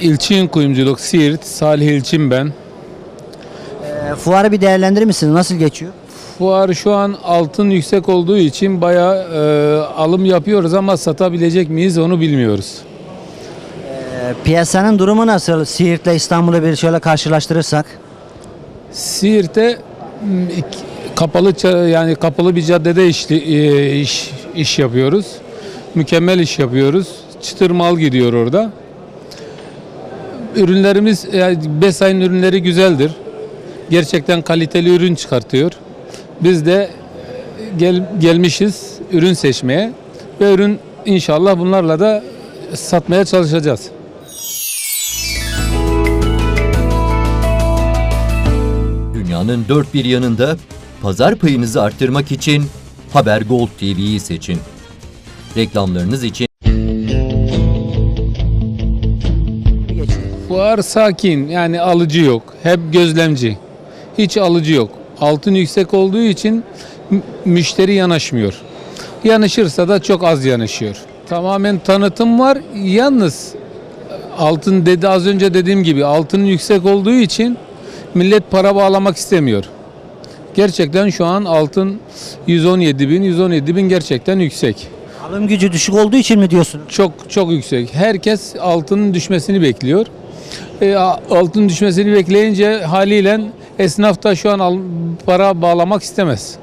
İlçin Kuyumculuk, Siirt, Salih İlçin ben. Ee, fuarı bir değerlendirir misiniz? Nasıl geçiyor? Fuar şu an altın yüksek olduğu için bayağı e, alım yapıyoruz ama satabilecek miyiz onu bilmiyoruz. Ee, piyasanın durumu nasıl? Siirt'le İstanbul'u bir şöyle karşılaştırırsak. Siirt'te kapalı yani kapalı bir caddede işli, e, iş iş yapıyoruz. Mükemmel iş yapıyoruz. Çıtır mal gidiyor orada. Ürünlerimiz yani Besay'ın ürünleri güzeldir. Gerçekten kaliteli ürün çıkartıyor. Biz de gel, gelmişiz ürün seçmeye ve ürün inşallah bunlarla da satmaya çalışacağız. Dünyanın dört bir yanında pazar payınızı arttırmak için Haber Gold TV'yi seçin. Reklamlarınız için Fuar sakin yani alıcı yok. Hep gözlemci. Hiç alıcı yok. Altın yüksek olduğu için müşteri yanaşmıyor. Yanaşırsa da çok az yanaşıyor. Tamamen tanıtım var. Yalnız altın dedi az önce dediğim gibi altın yüksek olduğu için millet para bağlamak istemiyor. Gerçekten şu an altın 117 bin, 117 bin gerçekten yüksek. Alım gücü düşük olduğu için mi diyorsunuz? Çok çok yüksek. Herkes altının düşmesini bekliyor. E, altın düşmesini bekleyince haliyle esnaf da şu an para bağlamak istemez.